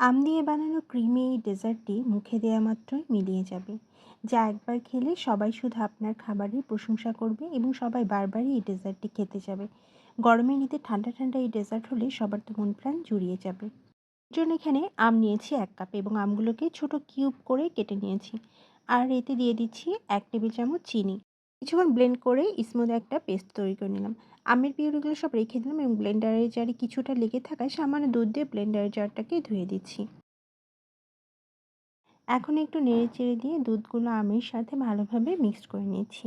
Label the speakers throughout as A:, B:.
A: আম দিয়ে বানানো ক্রিমি এই ডেজার্টটি মুখে দেওয়া মাত্রই মিলিয়ে যাবে। যা একবার খেলে সবাই শুধু আপনার খাবারের প্রশংসা করবে এবং সবাই বারবারই এই ডেজার্টটি খেতে যাবে। গরমের নিতে ঠান্ডা ঠান্ডা এই ডেজার্ট হলে সবার তো মন প্রাণ জুড়িয়ে যাবে। জন্য এখানে আম নিয়েছি এক কাপ এবং আমগুলোকে ছোট কিউব করে কেটে নিয়েছি। আর এতে দিয়ে দিচ্ছি এক টেবিল চামচ চিনি। কিছুক্ষণ ব্লেন্ড করে স্মুথ একটা পেস্ট তৈরি করে নিলাম। আমের পিউরিগুলো সব রেখে দিলাম এবং ব্লেন্ডারের জারে কিছুটা লেগে থাকায় সামান্য দুধ দিয়ে ব্লেন্ডারের জারটাকে ধুয়ে দিচ্ছি। এখন একটু নেড়ে চেড়ে দিয়ে দুধগুলো আমের সাথে ভালোভাবে মিক্সড করে নিয়েছি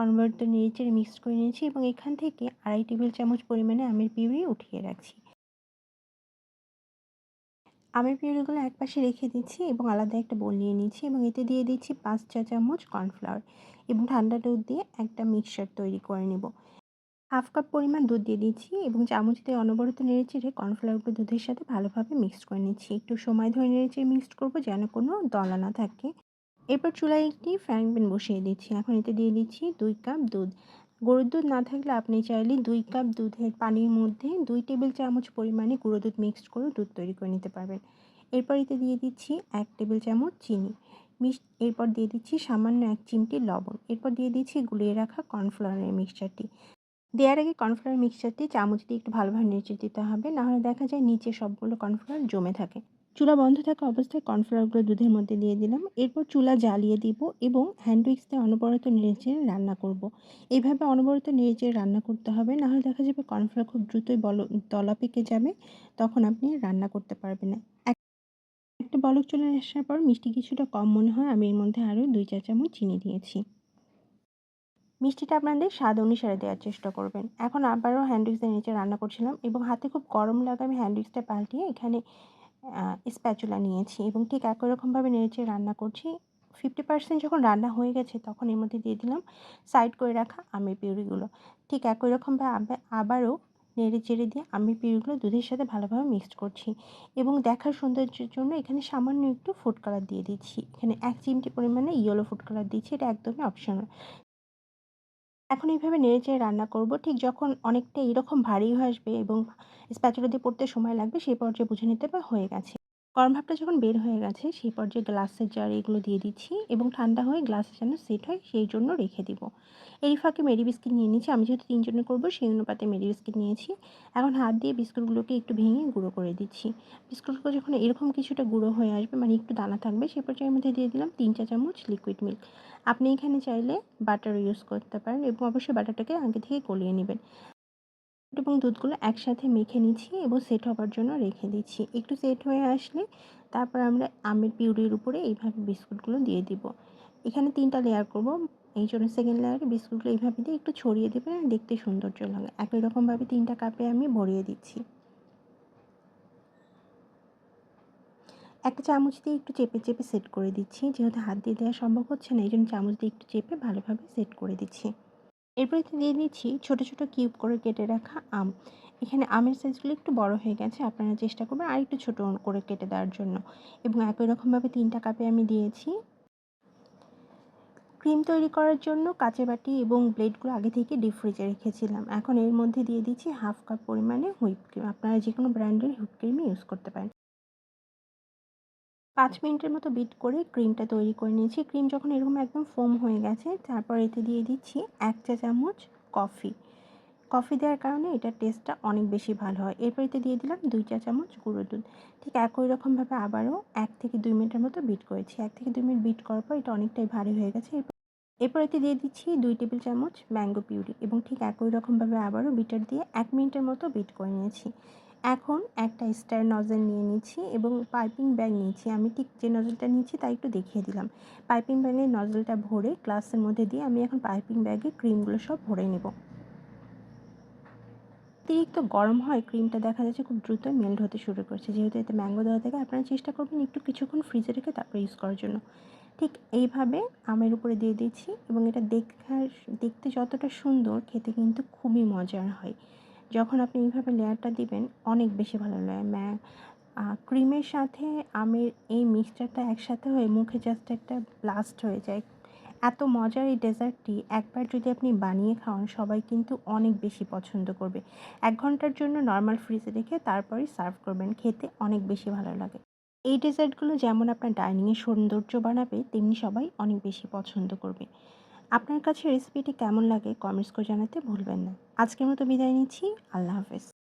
A: অনবরত নেড়ে চেড়ে মিক্সড করে নিয়েছি এবং এখান থেকে আড়াই টেবিল চামচ পরিমাণে আমের পিউরি উঠিয়ে রাখছি। আমের পিউরিগুলো এক পাশে রেখে দিচ্ছি এবং আলাদা একটা বোল নিয়ে নিচ্ছি এবং এতে দিয়ে দিচ্ছি পাঁচ চা চামচ কর্নফ্লাওয়ার এবং ঠান্ডা দুধ দিয়ে একটা মিক্সচার তৈরি করে নেব। হাফ কাপ পরিমাণ দুধ দিয়ে দিচ্ছি এবং চামচ দিয়ে অনবরত নেড়ে চেড়ে কর্নফ্লাওয়ারগুলো দুধের সাথে ভালোভাবে মিক্সড করে নিচ্ছি। একটু সময় ধরে নেড়ে চেড়ে মিক্সড করব যেন কোনো দলা না থাকে। এরপর চুলায় একটি ফ্রাইং প্যান বসিয়ে দিচ্ছি। এখন এতে দিয়ে দিচ্ছি দুই কাপ দুধ। গরুর দুধ না থাকলে আপনি চাইলে দুই কাপ দুধের পানির মধ্যে দুই টেবিল চামচ পরিমাণে গুঁড়ো দুধ মিক্সড করে দুধ তৈরি করে নিতে পারবেন। এরপর এতে দিয়ে দিচ্ছি এক টেবিল চামচ চিনি। মিক্স এরপর দিয়ে দিচ্ছি সামান্য এক চিমটি লবণ। এরপর দিয়ে দিচ্ছি গুলিয়ে রাখা কর্নফ্লাওয়ারের মিক্সচারটি। দেওয়ার আগে কর্নফ্লাওয়ার মিক্সচারটি চামচ দিয়ে একটু ভালোভাবে নেড়ে দিতে হবে। নাহলে দেখা যায় নিচে সবগুলো কর্নফ্লাওয়ার জমে থাকে। চুলা বন্ধ থাকা অবস্থায় কর্নফ্লাওয়ারগুলো দুধের মধ্যে দিয়ে দিলাম। এরপর চুলা জ্বালিয়ে দিব এবং হ্যান্ড দিয়ে অনবরত নেড়েচেড়ে রান্না করব। এইভাবে অনবরত নেড়েচেড়ে রান্না করতে হবে। নাহলে দেখা যাবে কর্নফ্লাওয়ার খুব দ্রুতই বল, তলা পেকে যাবে। তখন আপনি রান্না করতে পারবেন না। একটা বলক চলে আসার পর মিষ্টি কিছুটা কম মনে হয়। আমি এর মধ্যে আরও দুই চা চামচ চিনি দিয়েছি। মিষ্টিটা আপনাদের স্বাদ অনুসারে দেওয়ার চেষ্টা করবেন। এখন আবারও হ্যান্ডউইক্সের নিচে রান্না করছিলাম এবং হাতে খুব গরম লাগা আমি হ্যান্ডউইক্সটা পাল্টিয়ে এখানে স্প্যাচুলা নিয়েছি এবং ঠিক একই রকমভাবে নেড়েচে রান্না করছি। ফিফটি পার্সেন্ট যখন রান্না হয়ে গেছে তখন এর মধ্যে দিয়ে দিলাম সাইড করে রাখা আমের পিউরিগুলো। ঠিক একই রকমভাবে আবারও নেড়ে চেড়ে দিয়ে আমের পিউরিগুলো দুধের সাথে ভালোভাবে মিক্সড করছি এবং দেখার সৌন্দর্যের জন্য এখানে সামান্য একটু ফুড কালার দিয়ে দিচ্ছি। এখানে এক চিমটি পরিমাণে ইয়েলো ফুড কালার দিচ্ছি, এটা একদমই অপশনাল এখন এইভাবে নেড়ে চেড়ে রান্না করব, ঠিক যখন অনেকটা এরকম ভারী হয়ে আসবে এবং স্প্যাচুলা দিয়ে পড়তে সময় লাগবে, সেই পর্যায়ে বুঝে নিতে হবে হয়ে গেছে। গরম ভাবটা যখন বের হয়ে গেছে, সেই পর্যায়ে গ্লাসের জার এগুলো দিয়ে দিচ্ছি এবং ঠান্ডা হয়ে গ্লাসে যেন সেট হয় সেই জন্য রেখে দিব। এই ফাঁকে মেরি বিস্কিট নিয়ে নিচ্ছি আমি যেহেতু তিনজনে করব, সেই অনুপাতে মেরি বিস্কিট নিয়েছি। এখন হাত দিয়ে বিস্কুটগুলোকে একটু ভেঙে গুঁড়ো করে দিচ্ছি। বিস্কুটগুলো যখন এরকম কিছুটা গুঁড়ো হয়ে আসবে মানে একটু দানা থাকবে সেই পর্যায়ের মধ্যে দিয়ে দিলাম তিন চা চামচ লিকুইড মিল্ক আপনি এখানে চাইলে বাটার ইউজ করতে পারেন এবং অবশ্যই বাটারটাকে আগে থেকে গলিয়ে নেবেন। এবং দুধগুলো একসাথে মেখে নিচ্ছি এবং সেট হবার জন্য রেখে দিচ্ছি। একটু সেট হয়ে আসলে তারপর আমরা আমের পিউরির উপরে এইভাবে বিস্কুটগুলো দিয়ে দিব। এখানে তিনটা লেয়ার করব। এই জন্য সেকেন্ড লেয়ারে বিস্কুটগুলো এইভাবে দিয়ে একটু ছড়িয়ে দেবেন দেখতে সৌন্দর্য লাগে। একই রকমভাবে তিনটা কাপে আমি ভরিয়ে দিচ্ছি। একটা চামচ দিয়ে একটু চেপে চেপে সেট করে দিচ্ছি। যেহেতু হাত দিয়ে দেওয়া সম্ভব হচ্ছে না, এই জন্য চামচ দিয়ে একটু চেপে ভালোভাবে সেট করে দিচ্ছি। এরপরে দিয়ে দিচ্ছি ছোট ছোট কিউব করে কেটে রাখা আম। এখানে আমের সাইজগুলো একটু বড় হয়ে গেছে, আপনারা চেষ্টা করবেন আর একটু ছোটো করে কেটে দেওয়ার জন্য। এবং একই রকমভাবে তিনটা কাপে আমি দিয়েছি। ক্রিম তৈরি করার জন্য কাঁচের বাটি এবং ব্লেডগুলো আগে থেকে ডিপ ফ্রিজে রেখেছিলাম। এখন এর মধ্যে দিয়ে দিচ্ছি হাফ কাপ পরিমাণে হুইপ ক্রিম আপনারা যে কোনো ব্র্যান্ডের হুইপ ক্রিমই ইউজ করতে পারেন। পাঁচ মিনিটের মতো বিট করে ক্রিমটা তৈরি করে নিয়েছি। ক্রিম যখন এরকম একদম ফোম হয়ে গেছে, তারপর এতে দিয়ে দিচ্ছি এক চা চামচ কফি। কফি দেওয়ার কারণে এটার টেস্টটা অনেক বেশি ভালো হয়। এরপর এতে দিয়ে দিলাম দুই চা চামচ গুঁড়ো দুধ। ঠিক একই রকমভাবে আবারও এক থেকে দুই মিনিটের মতো বিট করেছি। এক থেকে দুই মিনিট বিট করার পর এটা অনেকটাই ভারী হয়ে গেছে। এরপর এতে দিয়ে দিচ্ছি দুই টেবিল চামচ ম্যাঙ্গো পিউরি এবং ঠিক একই রকমভাবে আবারও বিটার দিয়ে এক মিনিটের মতো বিট করে নিয়েছি। এখন একটা স্টার নজেল নিয়ে নিচ্ছি এবং পাইপিং ব্যাগ নিয়েছি আমি ঠিক যে নজলটা নিয়েছি তা একটু দেখিয়ে দিলাম। পাইপিং ব্যাগের নজলটা ভরে গ্লাসের মধ্যে দিয়ে আমি এখন পাইপিং ব্যাগে ক্রিমগুলো সব ভরে নেব। অতিরিক্ত গরম হয় ক্রিমটা দেখা যাচ্ছে খুব দ্রুত মেল্ট হতে শুরু করছে। যেহেতু এতে ম্যাঙ্গো দেওয়া থাকে, আপনারা চেষ্টা করবেন একটু কিছুক্ষণ ফ্রিজে রেখে তারপরে ইউজ করার জন্য। ঠিক এইভাবে আমের উপরে দিয়ে দিচ্ছি এবং এটা দেখার, দেখতে যতটা সুন্দর খেতে কিন্তু খুবই মজার হয়। যখন আপনি এইভাবে লেয়ারটা দিবেন অনেক বেশি ভালো লাগে। ম্যা ক্রিমের সাথে আমের এই মিক্সচারটা একসাথে হয়ে মুখে জাস্ট একটা ব্লাস্ট হয়ে যায়। এত মজার এই ডেজার্টটি একবার যদি আপনি বানিয়ে খাওয়ান সবাই কিন্তু অনেক বেশি পছন্দ করবে। এক ঘণ্টার জন্য নর্মাল ফ্রিজে রেখে তারপরেই সার্ভ করবেন। খেতে অনেক বেশি ভালো লাগে। এই ডেজার্টগুলো যেমন আপনার ডাইনিংয়ের সৌন্দর্য বাড়াবে, তেমনি সবাই অনেক বেশি পছন্দ করবে। আপনার কাছে রেসিপিটি কেমন লাগে কমেন্টস করে জানাতে ভুলবেন না। আজকের মতো বিদায় নিচ্ছি। আল্লাহ হাফেজ।